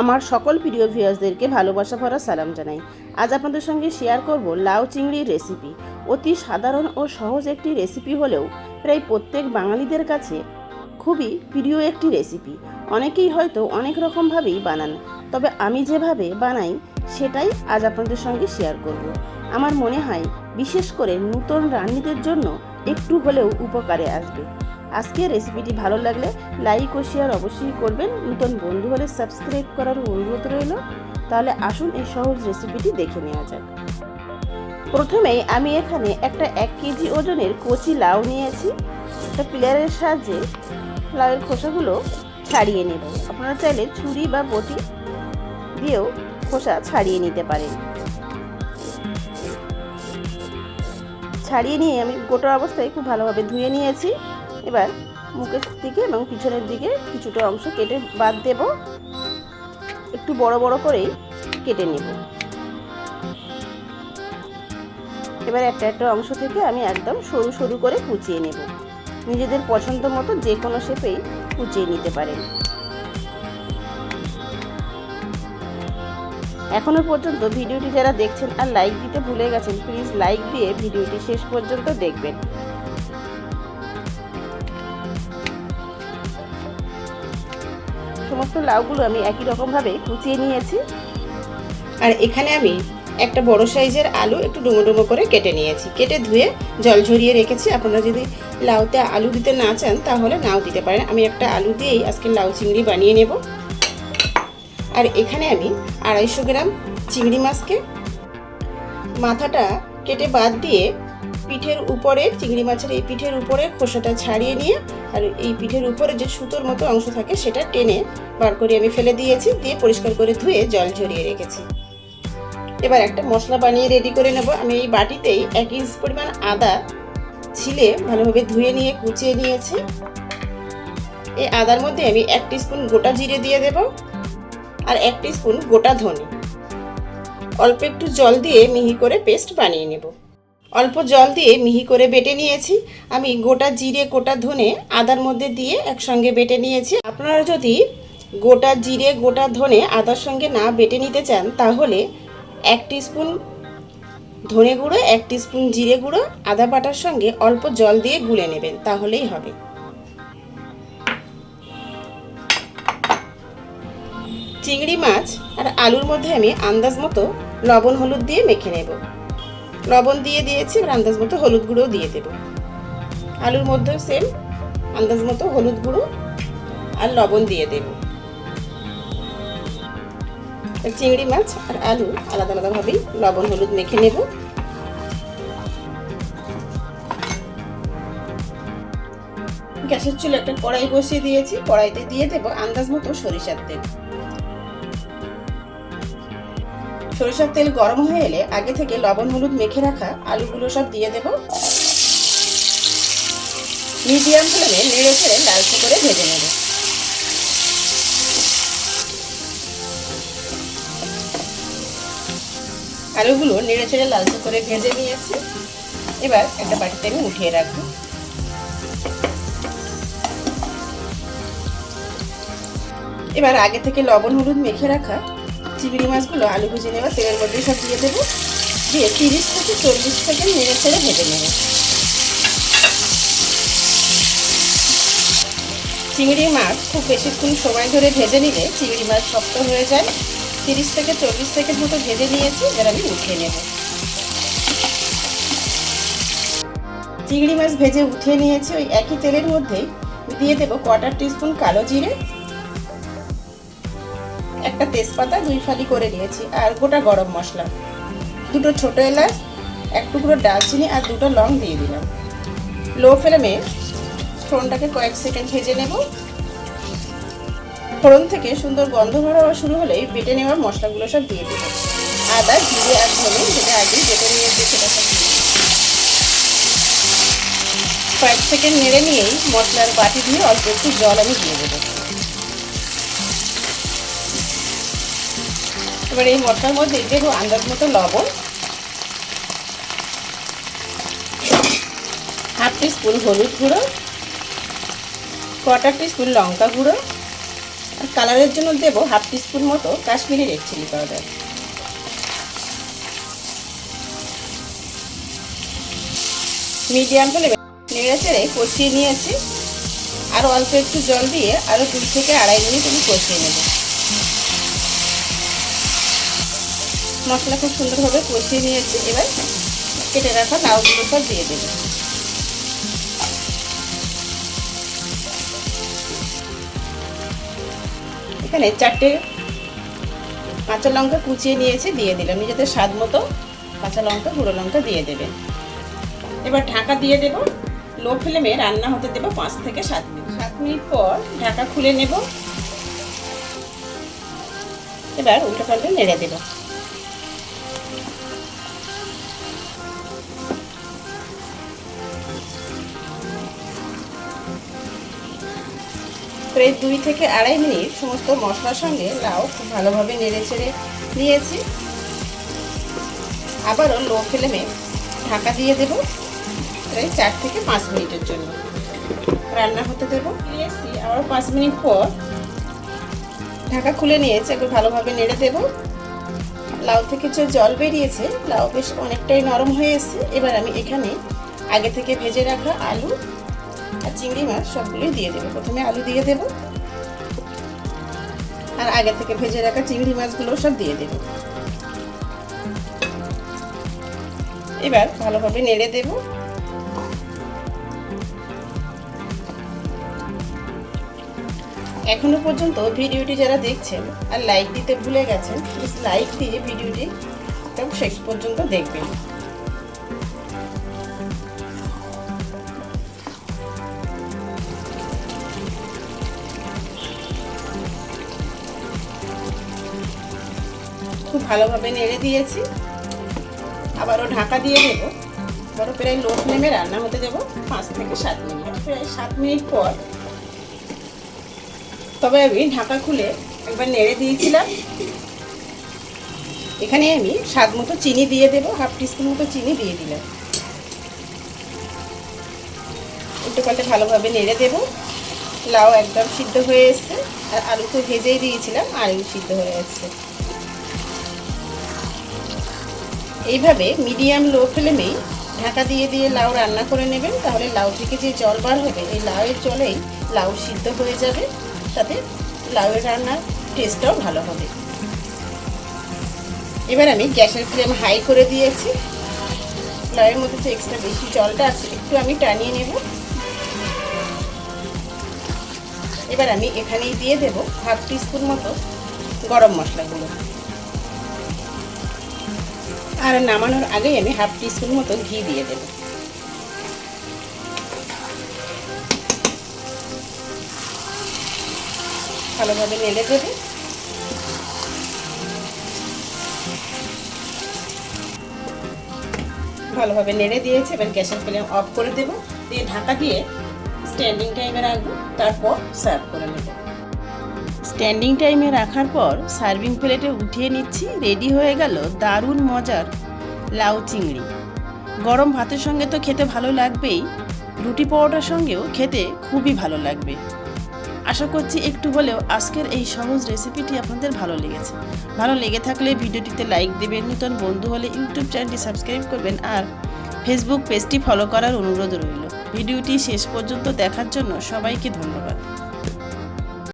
আমার সকল প্রিয় ভিউয়ার্সদেরকে ভালোবাসা ভরা সালাম জানাই। আজ আপনাদের সঙ্গে শেয়ার করব লাউ চিংড়ির রেসিপি অতি সাধারণ ও সহজ একটি রেসিপি হলেও প্রায় প্রত্যেক বাঙালিদের কাছে খুবই প্রিয় একটি রেসিপি অনেকেই হয়তো অনেক রকমভাবেই বানান, তবে আমি যেভাবে বানাই সেটাই আজ আপনাদের সঙ্গে শেয়ার করব। আমার মনে হয় বিশেষ করে নূতন রান্নিদের জন্য একটু হলেও উপকারে আসবে। আজকের রেসিপিটি ভালো লাগলে লাইক ও শেয়ার অবশ্যই করবেন। নতুন বন্ধু হলে সাবস্ক্রাইব করার অনুরোধ রইল। তাহলে আসুন এই সহজ রেসিপিটি দেখে নেওয়া যাক। প্রথমেই আমি এখানে একটা এক কেজি ওজনের কচি লাউ নিয়েছি। একটা প্লেয়ারের সাহায্যে লাউয়ের খোসাগুলো ছাড়িয়ে নেব। আপনারা চাইলে ছুরি বা বটি দিয়েও খোসা ছাড়িয়ে নিতে পারেন। ছাড়িয়ে নিয়ে আমি গোটা অবস্থায় খুব ভালোভাবে ধুয়ে নিয়েছি। এবার মুখের দিকে এবং পিছনের দিকে কিছুটা অংশ কেটে বাদ দেব। একটু বড় বড় করেই কেটে নেব। এবার একটা একটা অংশ থেকে আমি একদম সরু সরু করে কুচিয়ে নেব। নিজেদের পছন্দ মতো যে কোনো শেপেই কুচিয়ে নিতে পারেন। এখনও পর্যন্ত ভিডিওটি যারা দেখছেন আর লাইক দিতে ভুলে গেছেন প্লিজ লাইক দিয়ে ভিডিওটি শেষ পর্যন্ত দেখবেন। সমস্ত লাউগুলো আমি একই রকমভাবে কুচিয়ে নিয়েছি। আর এখানে আমি একটা বড় সাইজের আলু একটু ডুমো ডুমো করে কেটে নিয়েছি। কেটে ধুয়ে জল ঝরিয়ে রেখেছি। আপনারা যদি লাউতে আলু দিতে না চান, তাহলে নাও দিতে পারেন। আমি একটা আলু দিয়েই আজকে লাউ চিংড়ি বানিয়ে নেব। আর এখানে আমি আড়াইশো গ্রাম চিংড়ি মাছকে মাথাটা কেটে বাদ দিয়ে পিঠের উপরে, চিংড়ি মাছের এই পিঠের উপরে খোসাটা ছাড়িয়ে নিয়ে আর এই পিঠের উপরে যে সুতোর মতো অংশ থাকে সেটা টেনে বার করে আমি ফেলে দিয়েছি, দিয়ে পরিষ্কার করে ধুয়ে জল ঝরিয়ে রেখেছি। এবার একটা মশলা বানিয়ে রেডি করে নেব। আমি এই বাটিতেই এক ইঞ্চ পরিমাণ আদা ছিলে ভালোভাবে ধুয়ে নিয়ে কুচিয়ে নিয়েছি। এই আদার মধ্যে আমি এক স্পুন গোটা জিরে দিয়ে দেব আর এক স্পুন গোটা ধনে। অল্প একটু জল দিয়ে মিহি করে পেস্ট বানিয়ে নেব। অল্প জল দিয়ে মিহি করে বেটে নিয়েছি। আমি গোটা জিরে, গোটা ধনে আদার মধ্যে দিয়ে একসঙ্গে বেটে নিয়েছি। আপনারা যদি গোটা জিরে, গোটা ধনে আদার সঙ্গে না বেটে নিতে চান, তাহলে এক স্পুন ধনে গুঁড়ো, এক স্পুন জিরে গুঁড়ো, আদা বাটার সঙ্গে অল্প জল দিয়ে গুলে নেবেন, তাহলেই হবে। চিংড়ি মাছ আর আলুর মধ্যে আমি আন্দাজ মতো লবণ, হলুদ দিয়ে মেখে নেব। লবণ দিয়ে দিয়েছি আর আন্দাজ মতো হলুদ গুঁড়ো দিয়ে দেব। আলুর মধ্যেও সেম আন্দাজ মতো হলুদ গুঁড়ো আর লবণ দিয়ে দেব। চিংড়ি মাছ আর আলু আলাদা আলাদাভাবেই লবণ হলুদ মেখে নেব। গ্যাসের চুলে একটা কড়াই বসিয়ে দিয়েছি, কড়াইতে দিয়ে দেব আন্দাজ মতো সরিষার তেল। সরিষার তেল গরম হয়ে এলে আগে থেকে লবণ, হলুদ মেখে রাখা আলুগুলো সব দিয়ে দেব। মিডিয়াম ফ্লেমে নেড়ে ছেড়ে লালচে করে ভেজে নেব। আলুগুলো নেড়ে ছেড়ে লালচে করে ভেজে নিয়েছি। এবার একটা বাটিতে আমি উঠিয়ে রাখব। এবার আগে থেকে লবণ, হলুদ মেখে রাখা চিংড়ি মাছগুলো আলু ভেজে নেওয়া তেলের মধ্যে সব দিয়ে দেবো। দিয়ে তিরিশ থেকে চল্লিশ সেকেন্ড নেড়ে ছেড়ে ভেজে নেব। চিংড়ি মাছ খুব বেশিক্ষণ সময় ধরে ভেজে নিলে চিংড়ি মাছ শক্ত হয়ে যায়। তিরিশ থেকে চল্লিশ সেকেন্ড মতো ভেজে নিয়েছি, এবার আমি উঠিয়ে নেব। চিংড়ি মাছ ভেজে উঠিয়ে নিয়েছি ওই একই তেলের মধ্যেই। দিয়ে দেবো কোয়ার্টার টিস্পুন কালো জিরে একটা তেজপাতা দুই ফালি করে নিয়েছি আর গোটা গরম মশলা। দুটো ছোট এলাচ, এক টুকরো ডালচিনি আর দুটো লং দিয়ে দিলাম। লো ফ্লেমে ফোড়নটাকে কয়েক সেকেন্ড ভেজে নেব। ফোড়ন থেকে সুন্দর গন্ধ হওয়া শুরু হলেই বেটে নেওয়া মশলাগুলো সব দিয়ে দেব আদা, জিরে আর ধনে যেটা আগে বেটে নিয়েছি সেটা সব দিয়ে কয়েক সেকেন্ড নেড়ে নিয়েই মশলার বাটি দিয়ে অল্প একটু জল আমি দিয়ে দেবো। এবার এই মশলার মধ্যে দেবো আন্দাজ মতো লবণ। হাফ স্পুন হলুদ গুঁড়ো, কোয়ার্টার টি স্পুন লঙ্কা গুঁড়ো, আর কালারের জন্য দেবো হাফ টিস্পুন মতো Kashmiri red chilli powder. Medium ফ্লেমে নেড়ে চেড়ে কষিয়ে নিয়েছি। আর অল্প একটু জল দিয়ে আরও দুই থেকে আড়াই মিনিট আমি কষিয়ে নেব। মশলা খুব সুন্দরভাবে কষিয়ে নিয়েছি। এবার কেটে রাখা লাউগুলো সব দিয়ে দেবো। এখানে চারটে কাঁচা লঙ্কা কুচিয়ে নিয়েছি, দিয়ে দিলাম। নিজেদের স্বাদ মতো কাঁচা লঙ্কা, গুঁড়ো লঙ্কা দিয়ে দেবেন। এবার ঢাকা দিয়ে দেব। লো ফ্লেমে রান্না হতে দেবো পাঁচ থেকে সাত মিনিট। সাত মিনিট পর ঢাকা খুলে নেব। এবার উল্টো পাল্টে নেড়ে দেব। প্রায় দুই থেকে আড়াই মিনিট সমস্ত মশলার সঙ্গে লাউ খুব ভালোভাবে নেড়ে চেড়ে নিয়েছি। আবারও লো ফ্লেমে ঢাকা দিয়ে দেব প্রায় চার থেকে পাঁচ মিনিটের জন্য। রান্না হতে দেবো। এসছি আবার পাঁচ মিনিট পর ঢাকা খুলে নিয়েছে, একটু ভালোভাবে নেড়ে দেব। লাউ থেকে যে জল বেরিয়েছে, লাউ বেশ অনেকটাই নরম হয়ে এসছে। এবার আমি এখানে আগে থেকে ভেজে রাখা আলু আর চিংড়ি মাছ সবগুলোই দিয়ে দেবো। প্রথমে আলু দিয়ে দেব। আর আগে থেকে ভেজে রাখা চিংড়ি মাছগুলো সব দিয়ে দেব। এবার ভালোভাবে নেড়ে দেব। এখনও পর্যন্ত ভিডিওটি যারা দেখছেন আর লাইক দিতে ভুলে গেছেন প্লিজ লাইক দিয়ে ভিডিওটি একদম শেষ পর্যন্ত দেখবেন। খুব ভালোভাবে নেড়ে দিয়েছি। আবারও ঢাকা দিয়ে দেবো। বড় প্রায় লো নেমে রান্না হতে দেবো পাঁচ থেকে সাত মিনিট। প্রায় সাত মিনিট পর। তবে আমি ঢাকা খুলে একবার নেড়ে দিয়েছিলাম। এখানে আমি স্বাদ মতো চিনি দিয়ে দেবো, হাফ টিস্পুন মতো চিনি দিয়ে দিলাম। উল্টো পাল্টে ভালোভাবে নেড়ে দেবো। লাউ একদম সিদ্ধ হয়ে এসছে। আর আলু তো ভেজেই দিয়েছিলাম, আলু সিদ্ধ হয়ে যাচ্ছে এইভাবে মিডিয়াম লো ফ্লেমেই ঢাকা দিয়ে দিয়ে লাউ রান্না করে নেবেন, তাহলে লাউ থেকে যে জল বার হবে, এই লাউয়ের জলেই লাউ সিদ্ধ হয়ে যাবে, তাতে লাউয়ের রান্নার টেস্টটাও ভালো হবে। এবার আমি গ্যাসের ফ্লেম হাই করে দিয়েছি। লাউয়ের মধ্যে যে এক্সট্রা বেশি জলটা আছে, একটু আমি টানিয়ে নেব। এবার আমি এখানেই দিয়ে দেব হাফ টিস্পুন মতো গরম মশলাগুলো। আর নামানোর আগেই আমি হাফ টিস্পুন মতো ঘি দিয়ে দেব। ভালোভাবে নেড়ে দেবে ভালোভাবে নেড়ে দিয়েছে, এবার গ্যাসের ফ্লেম অফ করে দেব। দিয়ে ঢাকা দিয়ে স্ট্যান্ডিং টাইমে রাখব, তারপর সার্ভ করে নেব। স্ট্যান্ডিং টাইমে রাখার পর সার্ভিং প্লেটে উঠিয়ে নিচ্ছি রেডি হয়ে গেল দারুণ মজার লাউ চিংড়ি। গরম ভাতের সঙ্গে তো খেতে ভালো লাগবেই, রুটি পরোটার সঙ্গেও খেতে খুবই ভালো লাগবে। আশা করছি একটু হলেও আজকের এই সহজ রেসিপিটি আপনাদের ভালো লেগেছে। ভালো লেগে থাকলে ভিডিওটিতে লাইক দেবেন, নতুন বন্ধু হলে ইউটিউব চ্যানেলটি সাবস্ক্রাইব করবেন আর ফেসবুক পেজটি ফলো করার অনুরোধ রইল। ভিডিওটি শেষ পর্যন্ত দেখার জন্য সবাইকে ধন্যবাদ।